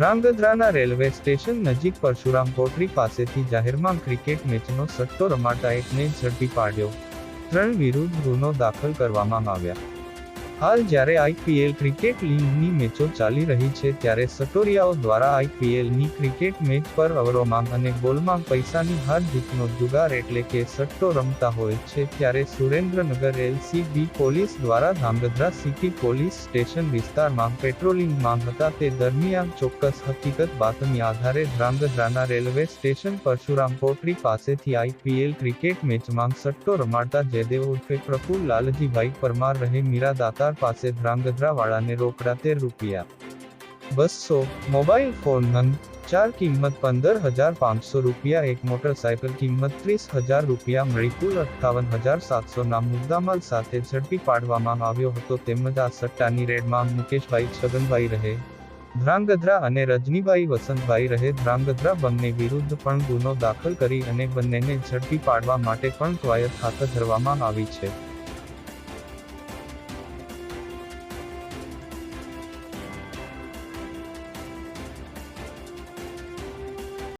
ધ્રાંગધ્રાના railway station નજીક Parshuram cautery પાસેથી જાહેરમાં ક્રિકેટ મેચનો સટ્ટો રમાતા એકને ઝડપી પાડ્યો. ત્રણ વિરુદ્ધ ગુનો દાખલ કરવામાં આવ્યા. હાલ જ્યારે આઈપીએલ ક્રિકેટ લીગની મેચો ચાલી રહી છે ત્યારે સટોરિયાઓ દ્વારા આઈપીએલની ક્રિકેટ મેચ પર અવરોમાંગ અને ગોલમાં પૈસાની હાર જીતનો જુગાર એટલે કે સટ્ટો રમતા હોય છે ત્યારે સુરેન્દ્રનગર એલસીબી પોલીસ દ્વારા ધાંગધ્રા સિટી પોલીસ સ્ટેશન વિસ્તારમાં પેટ્રોલિંગમાં હતા તે દરમિયાન ચોક્કસ હકીકત બાતમી આધારે ધ્રાંગધ્રાના રેલવે સ્ટેશન પરશુરામ કોટરી પાસેથી આઈપીએલ ક્રિકેટ મેચમાં સટ્ટો રમાડતા જયદેવ ઉર્ફે પ્રફુલ લાલજીભાઈ પરમાર રહે મીરા દાતાર પાસે ધ્રાંગધ્રાવાળાને રોકડા તેર રૂપિયા. બસો મોબાઈલ ફોન નંગ, ચાર કિંમત પંદર હજાર પાંચસો રૂપિયા, એક મોટરસાયકલ કિંમત ત્રીસ હજાર રૂપિયા, મળી કુલ અઠ્ઠાવન હજાર સાતસો ના મુદ્દામાલ સાથે ઝડપી પાડવામાં આવ્યો હતો. તેમજ આ સટ્ટાની રેડમાં મુકેશભાઈ છગનભાઈ રહે, ધ્રાંગધ્રા અને રજનીભાઈ વસંતભાઈ રહે. ધ્રાંગધ્રા બંને વિરુદ્ધ પણ ગુનો દાખલ કરી અને બંનેને ઝડપી પાડવા માટે પણ કવાયત હાથ ધરવામાં આવી છે.